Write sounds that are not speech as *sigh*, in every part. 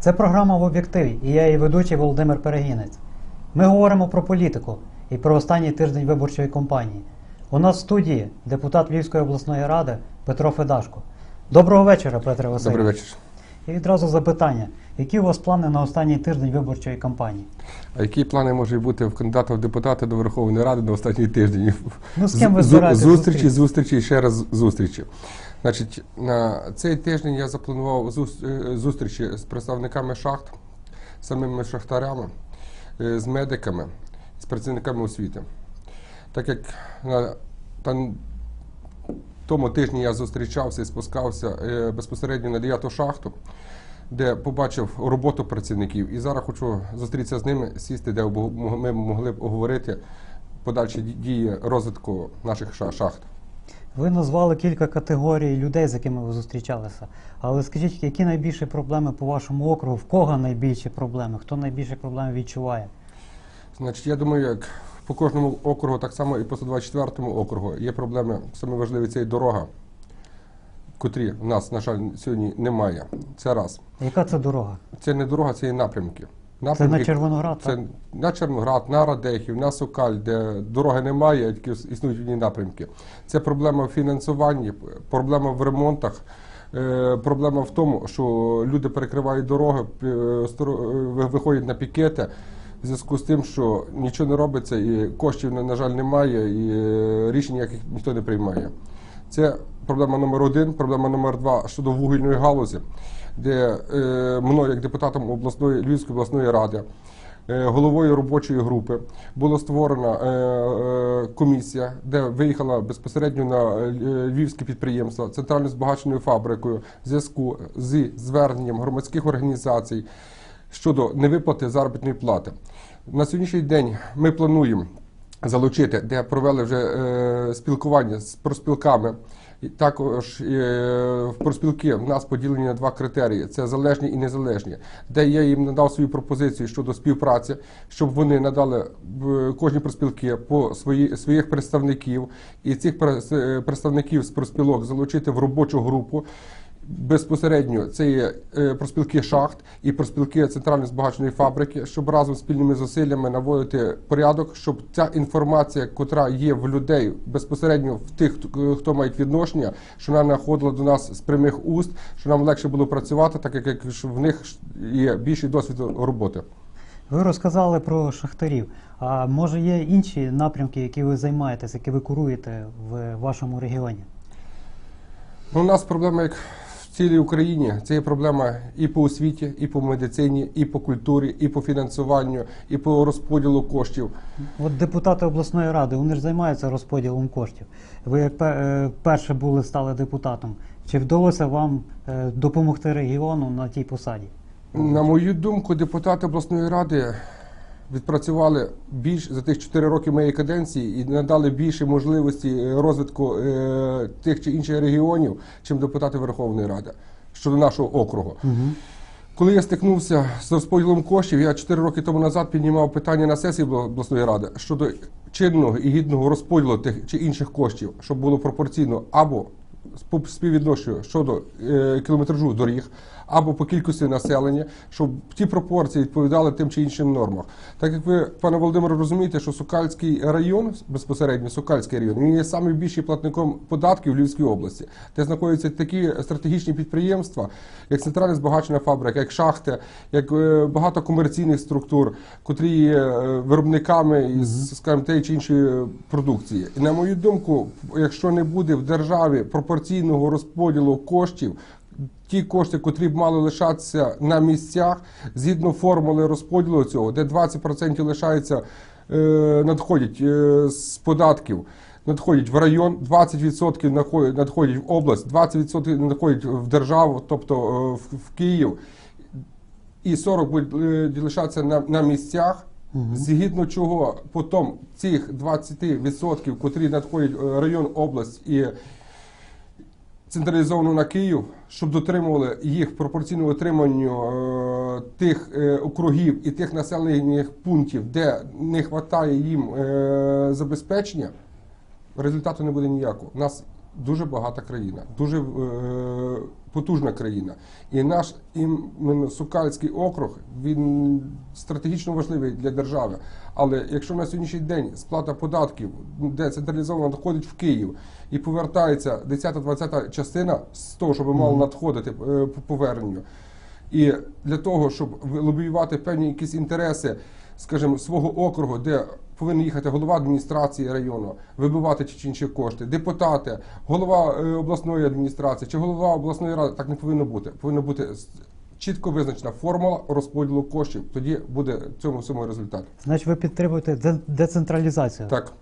Це програма в об'єктиві і я її ведучий Володимир Перегінець. Ми говоримо про політику і про останній тиждень виборчої кампанії. У нас в студії депутат Львівської обласної ради Петро Федашко. Доброго вечора, Петре Васильович. Добрий вечір. І відразу запитання: які у вас плани на останній тиждень виборчої кампанії? А які плани можуть бути в кандидата в депутати до Верховної Ради на останній тиждень? Ну, з ким ви З- Зустрічі, зустрічі, ще раз зустрічі. Значить, на цей тиждень я запланував е, зустрічі з представниками шахт, самими шахтарями, е, з медиками, з працівниками освіти. Так як на тому тижні я зустрічався і спускався е, безпосередньо на 9 шахту, де побачив роботу працівників. І зараз хочу зустрітися з ними, сісти, де ми могли б оговорити подальші дії розвитку наших ша- шахт. Ви назвали кілька категорій людей, з якими ви зустрічалися. Але скажіть, які найбільші проблеми по вашому округу? В кого найбільші проблеми? Хто найбільші проблеми відчуває? Значить, я думаю, як по кожному округу, так само і по 124 округу є проблеми. Саме важливе це і дорога, котрі в нас, на жаль, сьогодні немає. Це раз. Яка це дорога? Це не дорога, це і напрямки. Це на Червоноград, Це так? на Червоноград, на Радехів, на Сокаль, де дороги немає, тільки існують одні напрямки. Це проблема в фінансуванні, проблема в ремонтах. е, Проблема в тому, що люди перекривають дороги, е, ви- виходять на пікети в зв'язку з тим, що нічого не робиться, і коштів, на жаль, немає, і е, рішень яких ніхто не приймає. Це проблема номер один. Проблема номер два щодо вугільної галузі, де е, мною, як депутатом обласної Львівської обласної ради, е, головою робочої групи була створена е, комісія, де виїхала безпосередньо на львівське підприємство центрально збагаченою фабрикою в зв'язку з зверненням громадських організацій щодо невиплати заробітної плати. На сьогоднішній день ми плануємо залучити, де провели вже спілкування з проспілками. Також е, в проспілки в нас поділені на два критерії: це залежні і незалежні, де я їм надав свою пропозицію щодо співпраці, щоб вони надали в кожні проспілки по свої, своїх представників, і цих е, представників з проспілок залучити в робочу групу. Безпосередньо це є е, проспілки шахт і проспілки центральної збагаченої фабрики, щоб разом спільними зусиллями наводити порядок, щоб ця інформація, котра є в людей безпосередньо в тих, хто- хто має відношення, що вона находила до нас з прямих уст, що нам легше було працювати, так як- в них є більший досвід роботи. Ви розказали про шахтарів. А може є інші напрямки, які ви займаєтесь, які ви куруєте в вашому регіоні? Ну, у нас проблема як цілій Україні. Це є проблема і по освіті, і по медицині, і по культурі, і по фінансуванню, і по розподілу коштів. От депутати обласної ради, вони ж займаються розподілом коштів. Ви як е, перше були стали депутатом. Чи вдалося вам е, допомогти регіону на тій посаді? На мою думку, депутати обласної ради відпрацювали більш за тих 4 роки моєї каденції і надали більше можливості е, розвитку е, тих чи інших регіонів, чим депутати Верховної Ради щодо нашого округу. Коли я стикнувся з розподілом коштів, я 4 роки тому назад піднімав питання на сесії обласної ради щодо чинного і гідного розподілу тих чи інших коштів, щоб було пропорційно або співвідношенню щодо е, кілометражу доріг, або по кількості населення, щоб ті пропорції відповідали тим чи іншим нормам. Так як ви, пане Володимире, розумієте, що Сокальський район, безпосередньо Сокальський район, він є найбільшим платником податків в Львівській області, де знаходяться такі стратегічні підприємства, як центральна збагачена фабрика, як шахти, як е, багато комерційних структур, котрі є е, виробниками із, скажімо, тієї чи іншої продукції. І на мою думку, якщо не буде в державі пропорційного розподілу коштів. Ті кошти, котрі б мали лишатися на місцях, згідно формули розподілу цього, де 20% лишається, е, надходять е, з податків, надходять в район, 20% надходять- в область, 20% надходять в державу, тобто е, в, Київ, і 40 будуть е, лишатися на, на місцях. Згідно чого потім цих 20%, котрі надходять в район, область і централізовано на Київ, щоб дотримували їх пропорційно отриманню е, тих е, округів і тих населених пунктів, де не вистачає їм е, забезпечення, результату не буде ніякого. У нас дуже багата країна, дуже потужна країна. І наш іменно Сукальський округ він стратегічно важливий для держави. Але якщо на сьогоднішній день сплата податків, де централізовано надходить в Київ і повертається 10-20 частина з того, що би мало надходити е, по поверненню, і для того, щоб лобіювати певні якісь інтереси, скажімо, свого округу, де повинен їхати голова адміністрації району, вибивати чи інші кошти, депутати, голова е, обласної адміністрації чи голова обласної ради, так не повинно бути. Повинна бути чітко визначена формула розподілу коштів. Тоді буде цьому всьому результат. Значить, ви підтримуєте децентралізацію. Так.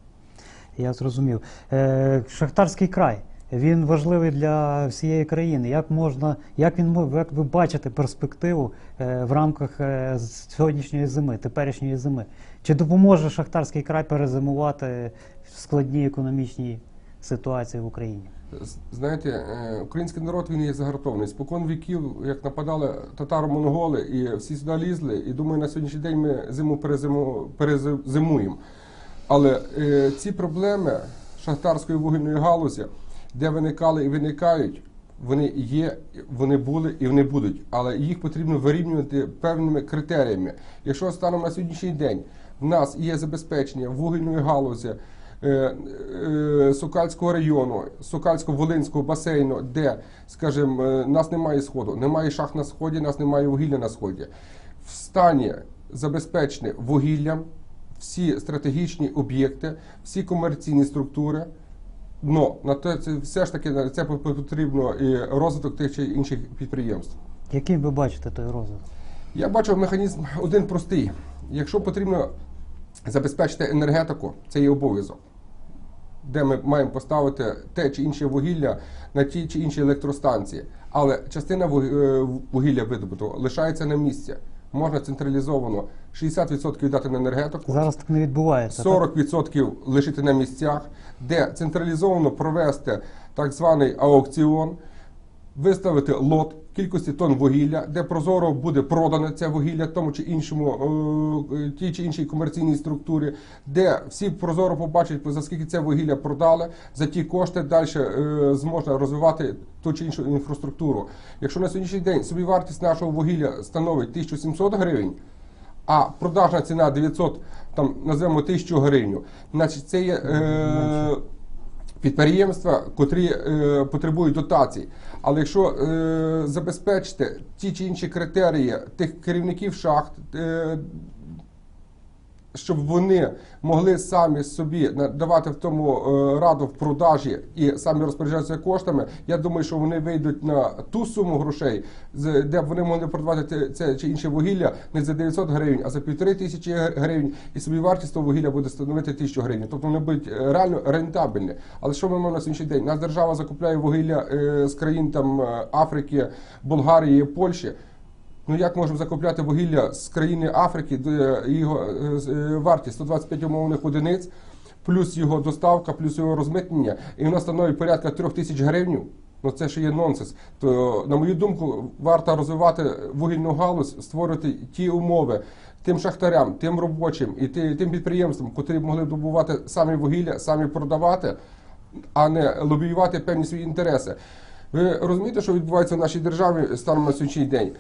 Я зрозумів. Е, Шахтарський край. Він важливий для всієї країни. Як можна, як він як ви бачите перспективу е, в рамках е, сьогоднішньої зими, теперішньої зими? Чи допоможе Шахтарський край перезимувати в складній економічній ситуації в Україні? Знаєте, е, український народ він є загартований. Спокон віків, як нападали татаро-монголи, і всі сюди лізли. І думаю, на сьогоднішній день ми зиму перезиму, перезимуємо. Але е, ці проблеми шахтарської вугільної галузі, де виникали і виникають, вони є, вони були і вони будуть. Але їх потрібно вирівнювати певними критеріями. Якщо станом на сьогоднішній день в нас є забезпечення вугільної галузі. е, е, Сокальського району, Сокальсько-Волинського басейну, де, скажімо, е, нас немає сходу, немає шахт на сході, нас немає вугілля на сході. В стані забезпечені вугіллям всі стратегічні об'єкти, всі комерційні структури. Но на те це все ж таки на це потрібно і розвиток тих чи інших підприємств. Яким ви бачите той розвиток? Я бачив механізм один простий. Якщо потрібно забезпечити енергетику, це є обов'язок, де ми маємо поставити те чи інше вугілля на ті чи інші електростанції. Але частина е, вугілля видобутого лишається на місці. Можна централізовано 60% віддати на енергетику, Зараз так не відбувається. 40% лишити на місцях, де централізовано провести так званий аукціон, виставити лот кількості тонн вугілля, де прозоро буде продане це вугілля тому чи іншому е, тій чи іншій комерційній структурі, де всі прозоро побачать за скільки це вугілля продали, за ті кошти далі е, зможна розвивати ту чи іншу інфраструктуру. Якщо на сьогоднішній день собівартість нашого вугілля становить 1700 гривень а продажна ціна 900, там назвемо 1000 гривень, значить це є е, підприємства, котрі е, потребують дотацій. Але якщо е, забезпечити ті чи інші критерії тих керівників шахт, е, щоб вони могли самі собі давати в тому е, раду в продажі і самі розпоряджатися коштами, я думаю, що вони вийдуть на ту суму грошей, де б вони могли продавати це чи інше вугілля не за 900 гривень, а за півтори тисячі гривень, і собі вартість того вугілля буде становити тисячу гривень. Тобто вони будуть е, реально рентабельні. Але що ми маємо на сьогоднішній день? Нас держава закупляє вугілля е, з країн там Африки, Болгарії, Польщі. Ну як можемо закупляти вугілля з країни Африки, де його е, е, вартість 125 умовних одиниць, плюс його доставка, плюс його розмитнення, і вона становить порядка 3 тисяч гривень. Ну це ще є нонсенс. То, на мою думку, варто розвивати вугільну галузь, створити ті умови тим шахтарям, тим робочим і ти- тим підприємствам, котрі могли добувати самі вугілля, самі продавати, а не лобіювати певні свої інтереси. Ви розумієте, що відбувається в нашій державі станом на сьогоднішній день?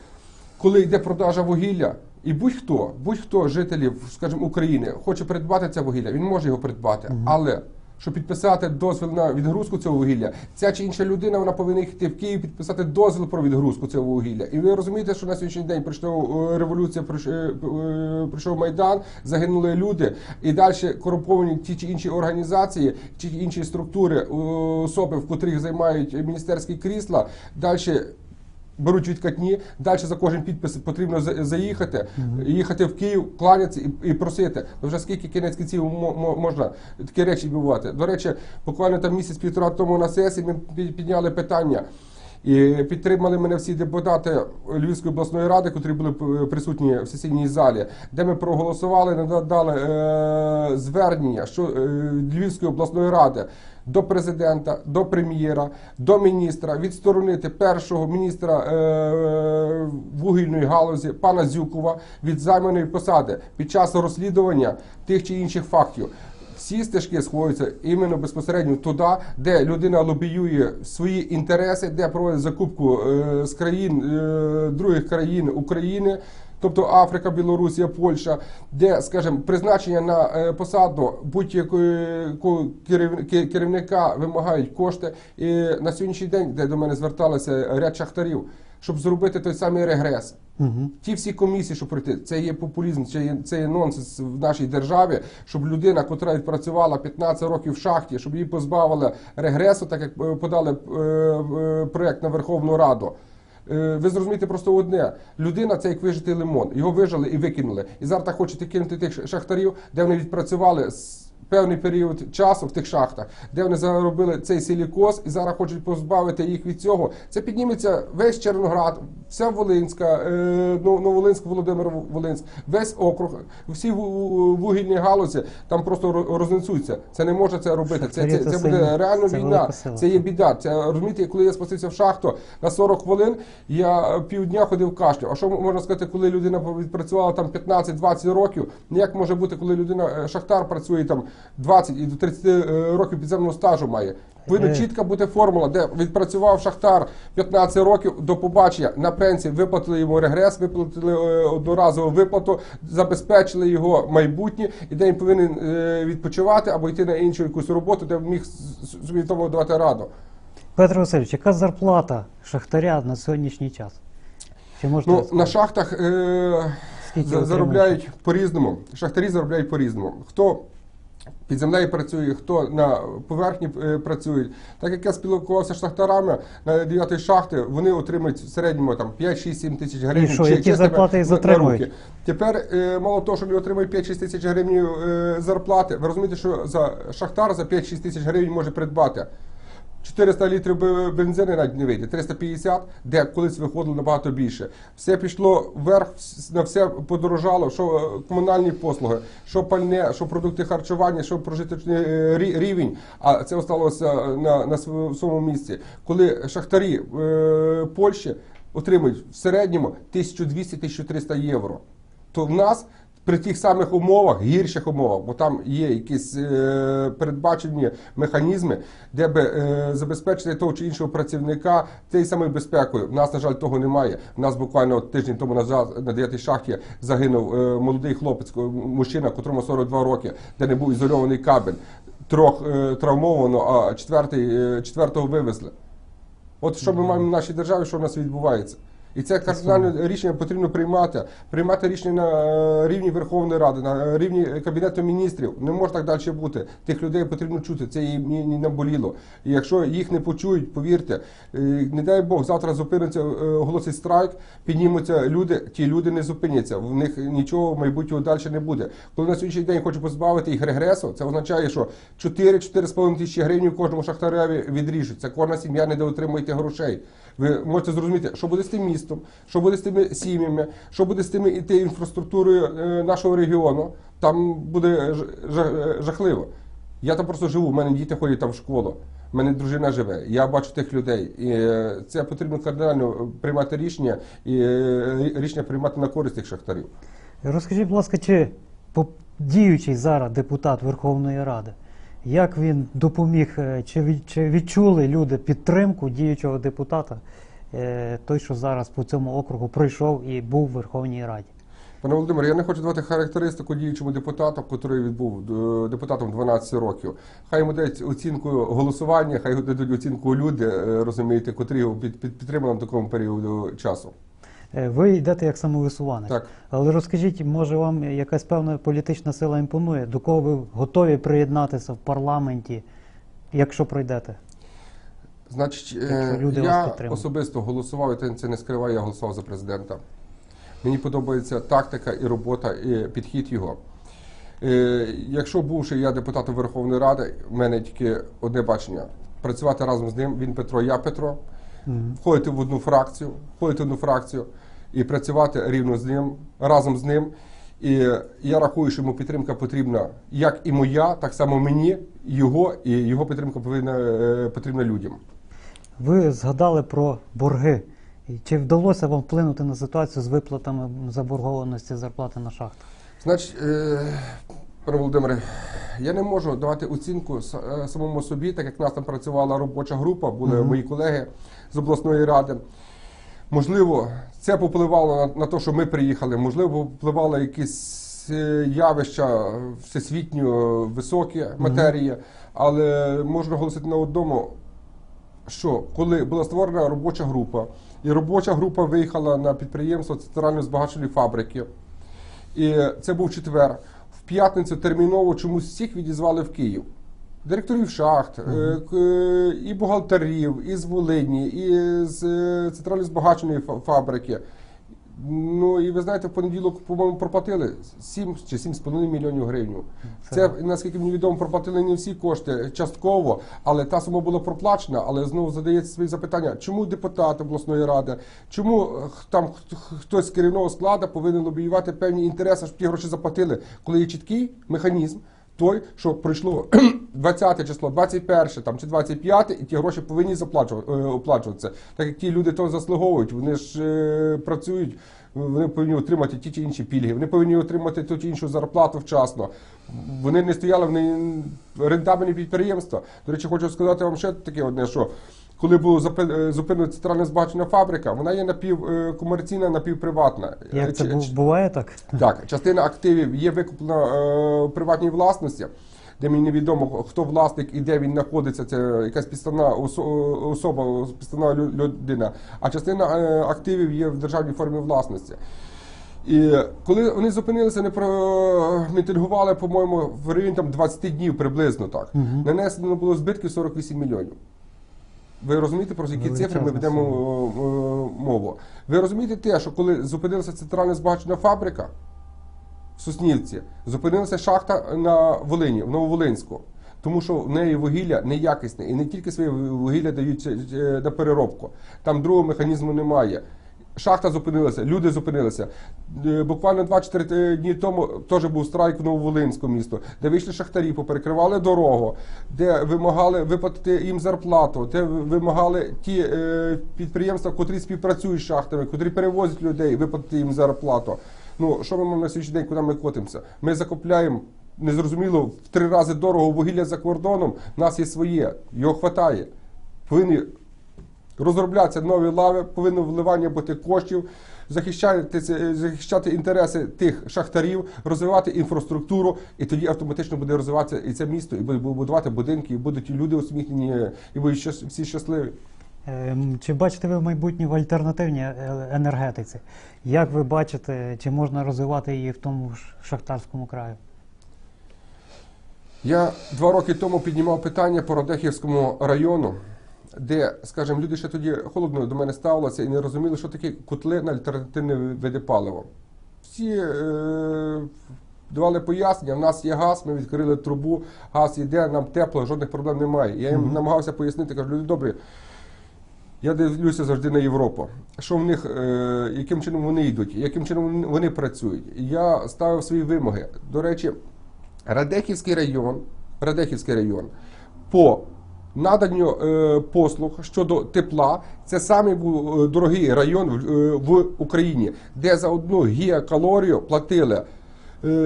Коли йде продажа вугілля, і будь-хто, будь-хто жителів, скажімо, України хоче придбати це вугілля, він може його придбати. Але щоб підписати дозвіл на відгрузку цього вугілля, ця чи інша людина вона повинна їхати в Київ підписати дозвіл про відгрузку цього вугілля. І ви розумієте, що на сьогоднішній день прийшла е, революція, е, е, прийшов майдан, загинули люди, і далі корумповані ті чи інші організації, чи інші структури, особи, в котрих займають міністерські крісла, далі беруть відкатні, далі за кожен підпис потрібно за- заїхати, їхати в Київ, кланятися і, і просити. Ну, Вже скільки кінець кінців мо- мо- можна такі речі відбувати. До речі, буквально там місяць-півтора тому на сесії ми підняли питання. І підтримали мене всі депутати Львівської обласної ради, котрі були е, присутні в сесійній залі, де ми проголосували, надали е, звернення що, е, Львівської обласної ради до президента, до прем'єра, до міністра відсторонити першого міністра е, вугільної галузі пана Зюкова від займаної посади під час розслідування тих чи інших фактів. Всі стежки сходяться іменно безпосередньо туди, де людина лобіює свої інтереси, де проводить закупку е, з країн е, других країн України. Тобто Африка, Білорусія, Польща, де, скажімо, призначення на е, посаду будь-якого керів- керівника вимагають кошти. І на сьогоднішній день, де до мене зверталися ряд шахтарів, щоб зробити той самий регрес. Угу. Ті всі комісії, що пройти, це є популізм, це є, це є нонсенс в нашій державі, щоб людина, яка відпрацювала 15 років в шахті, щоб її позбавили регресу, так як е, подали е, е, проект на Верховну Раду. Е, Ви зрозумієте просто одне: людина це як вижитий лимон. Його вижили і викинули. І зараз так хочете кинути тих шахтарів, де вони відпрацювали певний період часу в тих шахтах, де вони заробили цей силікоз і зараз хочуть позбавити їх від цього. Це підніметься весь Черноград, вся Волинська, е, ну, Новолинськ, Володимир Волинськ, весь округ, всі вугільні галузі там просто ро- рознесуться. Це не може це робити. Це, це, це буде реально війна. Це є біда. Це розумієте, коли я спустився в шахту на 40 хвилин, я півдня ходив кашлю. А що можна сказати, коли людина відпрацювала там 15-20 років? Ну, Як може бути, коли людина е, шахтар працює там 20 і до 30 е, років підземного стажу має? Повинна Е. чітка бути формула, де відпрацював шахтар 15 років до побачення на пенсії, виплатили йому регрес, виплатили е, одноразову виплату, забезпечили його майбутнє, і де він повинен відпочивати або йти на іншу якусь роботу, де міг собі тому давати раду. Петро Васильович, яка зарплата шахтаря на сьогоднішній час? Чи можете Ну, на шахтах е, заробляють по-різному. Шахтарі заробляють по-різному. Хто під землею працює, хто на поверхні е, працює. Так як я спілкувався з шахтарами на 9 шахти, вони отримують в середньому 5-6-7 тисяч гривень. що, які чистими зарплати їх затримують? Тепер е, мало того, що вони отримують 5-6 тисяч гривень е, зарплати. Ви розумієте, що за шахтар за 5-6 тисяч гривень може придбати 400 літрів бе- бензину навіть не вийде, 350, де колись виходило набагато більше. Все пішло вверх, на все подорожало, що е, комунальні послуги, що пальне, що продукти харчування, що прожиточний е, рівень, а це осталося на, на своєму місці. Коли шахтарі е, Польщі отримують в середньому 1200-1300 євро, то в нас при тих самих умовах, гірших умовах, бо там є якісь е, передбачені механізми, де би е, забезпечити того чи іншого працівника тією самою безпекою. В нас, на жаль, того немає. У нас буквально тиждень тому назад на 9 шахті загинув е, молодий хлопець, мужчина, котрому 42 роки, де не був ізольований кабель. Трьох е, травмовано, а четвертий, е, четвертого вивезли. От що ми маємо в нашій державі, що в нас відбувається. І це кардинальне рішення потрібно приймати. Приймати рішення на е, рівні Верховної Ради, на рівні Кабінету міністрів. Не може так далі бути. Тих людей потрібно чути. Це їм наболіло. І якщо їх не почують, повірте, е, не дай Бог, завтра зупиниться, е, оголосить страйк, піднімуться люди, ті люди не зупиняться. В них нічого майбутнього далі не буде. Коли на сьогоднішній день хочу позбавити їх регресу, це означає, що 4-4,5 тисячі гривень кожному шахтареві відріжуть. Це кожна сім'я не отримуєте грошей. Ви можете зрозуміти, що буде з тим містом, що буде з тими сім'ями, що буде з тими і тією інфраструктурою е, нашого регіону. Там буде жахливо. Я там просто живу, в мене діти ходять там в школу, в мене дружина живе. Я бачу тих людей. І е, це потрібно кардинально приймати рішення і е, рішення приймати на користь тих шахтарів. Розкажіть, будь ласка, чи діючий зараз депутат Верховної Ради, як він допоміг, е, чи, відчули люди підтримку діючого депутата, е, той, що зараз по цьому округу пройшов і був в Верховній Раді? Пане Володимире, я не хочу давати характеристику діючому депутату, який був е, депутатом 12 років. Хай йому дають оцінку голосування, хай йому дадуть оцінку люди, е, розумієте, котрі його під, під, підтримали на такому періоду часу. Е, Ви йдете як самовисуванець. Так. Але розкажіть, може вам якась певна політична сила імпонує? До кого ви готові приєднатися в парламенті, якщо пройдете? Значить, е, люди вас я підтримують. особисто голосував, і це- не скриваю, я голосував за президента. Мені подобається тактика і робота, і підхід його. Е, Якщо бувши я депутатом Верховної Ради, в мене тільки одне бачення: працювати разом з ним. Він Петро, я Петро, Мгм. входити в одну фракцію, входити в одну фракцію і працювати рівно з ним, разом з ним. І я рахую, що йому підтримка потрібна як і моя, так само мені, його, і його підтримка повинна е, потрібна людям. Ви згадали про борги. Чи вдалося вам вплинути на ситуацію з виплатами заборгованості зарплати на шахтах? Значить, е, Пане Володимире, я не можу давати оцінку е, самому собі, так як в нас там працювала робоча група, були мої колеги з обласної ради. Можливо, це попливало на, на те, що ми приїхали, можливо, попливало якісь е, явища всесвітньо високі матерії, але можна наголосити на одному, що коли була створена робоча група, і робоча група виїхала на підприємство центральної збагачувальної фабрики, і це був четвер. В п'ятницю терміново чомусь всіх відізвали в Київ. Директорів шахт, е, е, і бухгалтерів, і з Волині, і з е, центральної збагаченої фабрики. Ну і ви знаєте, в понеділок, по-моєму, проплатили 7 чи 7,5 мільйонів гривень. Це, наскільки мені відомо, проплатили не всі кошти частково, але та сума була проплачена. Але знову задається свої запитання, чому депутат обласної ради, чому е, там хтось з керівного складу повинен лобіювати певні інтереси, щоб ті гроші заплатили, коли є чіткий механізм. Той, що пройшло 20 *clears throat* число, 21 там, чи 25, і ті гроші повинні е, оплачуватися. Так як ті люди то заслуговують, вони ж е, працюють, вони повинні отримати ті чи інші пільги, вони повинні отримати ту чи іншу зарплату вчасно. Вони не стояли вони рентабельні підприємства. До речі, хочу сказати вам ще таке одне, що коли запи- е, зупинена центральна збагачена фабрика, вона є напівкомерційна, напівприватна. Як це буває так? так, частина активів є викуплена е, в приватній власності, де мені невідомо, хто власник і де він знаходиться. Це якась підставна особа, підставна людина. А частина е, активів є в державній формі власності. І коли вони зупинилися, не промітингували, по-моєму, в районі там 20 днів приблизно так. Нанесено було збитків 48 мільйонів. Ви розумієте, про які цифри ми ведемо е, е, мову? Ви розумієте те, що коли зупинилася центральна збагачена фабрика в Соснівці, зупинилася шахта на Волині, в Нововолинську. Тому що в неї вугілля неякісне, і не тільки своє вугілля дають е, на переробку. Там другого механізму немає. Шахта зупинилася, люди зупинилися. Е, Буквально 2-4 дні тому теж був страйк в Нововолинському місто, де вийшли шахтарі, поперекривали дорогу, де вимагали виплатити їм зарплату, де вимагали ті е, підприємства, котрі співпрацюють з шахтами, котрі перевозять людей, виплатити їм зарплату. Ну що ми маємо на сьогоднішній день, куди ми котимося? Ми закупляємо. Незрозуміло в три рази дорого вугілля за кордоном. В нас є своє, його хватає. Повинні розроблятися нові лави, повинно вливання бути коштів, захищати, захищати інтереси тих шахтарів, розвивати інфраструктуру, і тоді автоматично буде розвиватися і це місто, і буде будувати будинки, і будуть люди усміхнені, і будуть всі щасливі. Ем, Чи бачите ви майбутнє в альтернативній е, енергетиці? Як ви бачите, чи можна розвивати її в тому ж шахтарському краю? Я два роки тому піднімав питання по Радехівському району, де, скажімо, люди ще тоді холодно до мене ставилися і не розуміли, що таке котли на альтернативне види палива. Всі е, давали пояснення, в нас є газ, ми відкрили трубу, газ іде, нам тепло, жодних проблем немає. Я їм намагався пояснити, кажу, люди добрі, я дивлюся завжди на Європу. Що в них, е, яким чином вони йдуть, яким чином вони працюють. Я ставив свої вимоги. До речі, Радехівський район, Радехівський район по наданню е, послуг щодо тепла, це самий е, дорогий район в, е, Україні, де за одну гігакалорію платили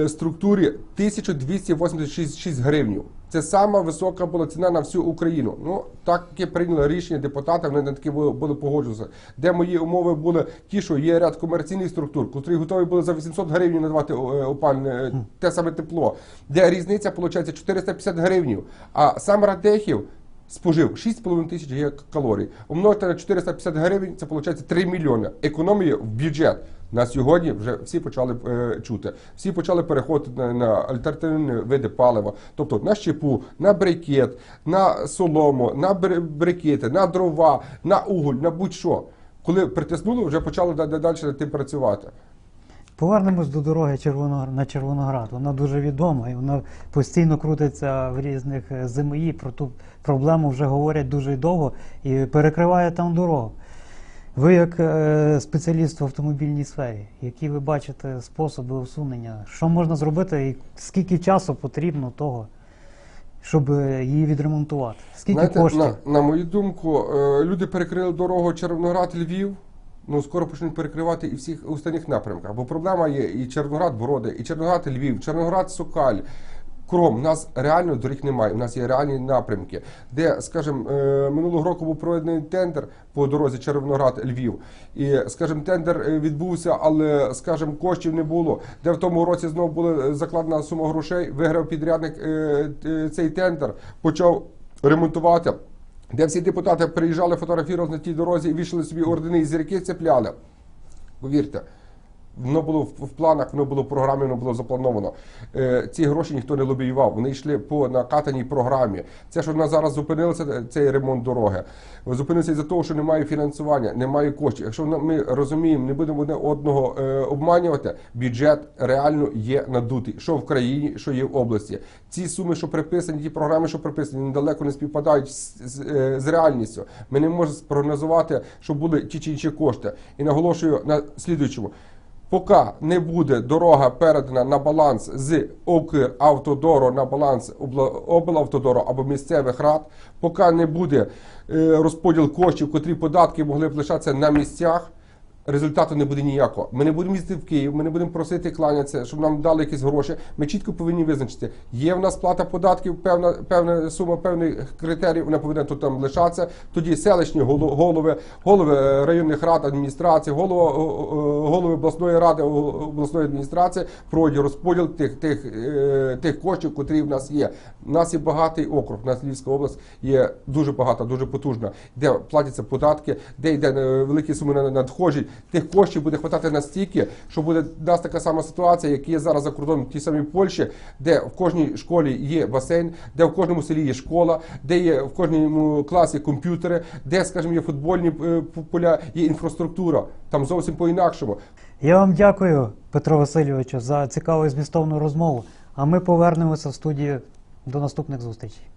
структурі 1286 гривень. Це сама висока була ціна на всю Україну. Ну таке прийняло рішення депутати, вони на такі були, були погоджуватися. Де мої умови були ті, що є ряд комерційних структур, котрі готові були за 800 гривень надавати опальне те саме тепло. Де різниця виходить 450 гривень. А сам Радехів спожив 6,5 тисяч гігакалорій. Умножити на 450 гривень, це виходить 3 мільйони. Економія в бюджет. На сьогодні вже всі почали е, чути. Всі почали переходити на, на альтернативні види палива, тобто на щепу, на брикет, на солому, на бр- брикети, на дрова, на уголь, на будь-що. Коли притиснули, вже почали да- да- далі над тим працювати. Повернемось до дороги Червоно, на Червоноград. Вона дуже відома і вона постійно крутиться в різних е, ЗМІ. Про ту проблему вже говорять дуже довго і перекриває там дорогу. Ви, як е, спеціаліст в автомобільній сфері, які ви бачите способи усунення, що можна зробити і скільки часу потрібно того, щоб е, її відремонтувати? Скільки Знаєте, коштів? на, на мою думку, е, люди перекрили дорогу Червоноград Львів ну скоро почнуть перекривати і всіх останніх напрямках. Бо проблема є і Червоноград Броди, і Червоноград Львів, Червоноград Сокаль. Кром, у нас реально доріг немає. У нас є реальні напрямки, де, скажімо, е, минулого року був проведений тендер по дорозі Червоноград Львів. І, скажімо, тендер е, відбувся, але, скажімо, коштів не було. Де в тому році знову була закладена сума грошей, виграв підрядник е, цей тендер, почав ремонтувати. Де всі депутати приїжджали, фотографували на тій дорозі і вішали собі ордени і зірки цепляли. Повірте, воно було в планах, воно було в програмі, воно було заплановано. Е, ці гроші ніхто не лобіював. Вони йшли по накатаній програмі. Це, що в нас зараз зупинилося, е, цей ремонт дороги. Зупинився із-за того, що немає фінансування, немає коштів. Якщо ми розуміємо, не будемо одне одного е, обманювати, бюджет реально є надутий, що в країні, що є в області. Ці суми, що приписані, ті програми, що приписані, недалеко не співпадають з реальністю. Ми не можемо спрогнозувати, що були ті чи інші кошти. І наголошую на слідуючому. Поки не буде дорога передана на баланс з Укравтодору на баланс обла- облавтодору або місцевих рад, поки не буде е, розподіл коштів, котрі податки могли б лишатися на місцях. Результату не буде ніякого. Ми не будемо їздити в Київ, ми не будемо просити кланятися, щоб нам дали якісь гроші. Ми чітко повинні визначити, є в нас плата податків, певна певна сума певних критерій, вона повинна тут там лишатися. Тоді селищні голо- голови, голови е, районних рад адміністрації, голова, голови обласної ради, обласної адміністрації проводять розподіл тих тих, е, тих коштів, котрі в нас є. У нас є багатий округ. У нас Львівська область є дуже багата, дуже потужна, де платяться податки, де йде е, великі суми на- надходжень. Тих коштів буде хватати настільки, що буде нас така сама ситуація, як є зараз за кордоном в тій самій Польщі, де в кожній школі є басейн, де в кожному селі є школа, де є в кожному класі комп'ютери, де, скажімо, є футбольні е, поля, є інфраструктура. Там зовсім по-інакшому. Я вам дякую, Петро Васильовичу, за цікаву і змістовну розмову. А ми повернемося в студію до наступних зустрічей.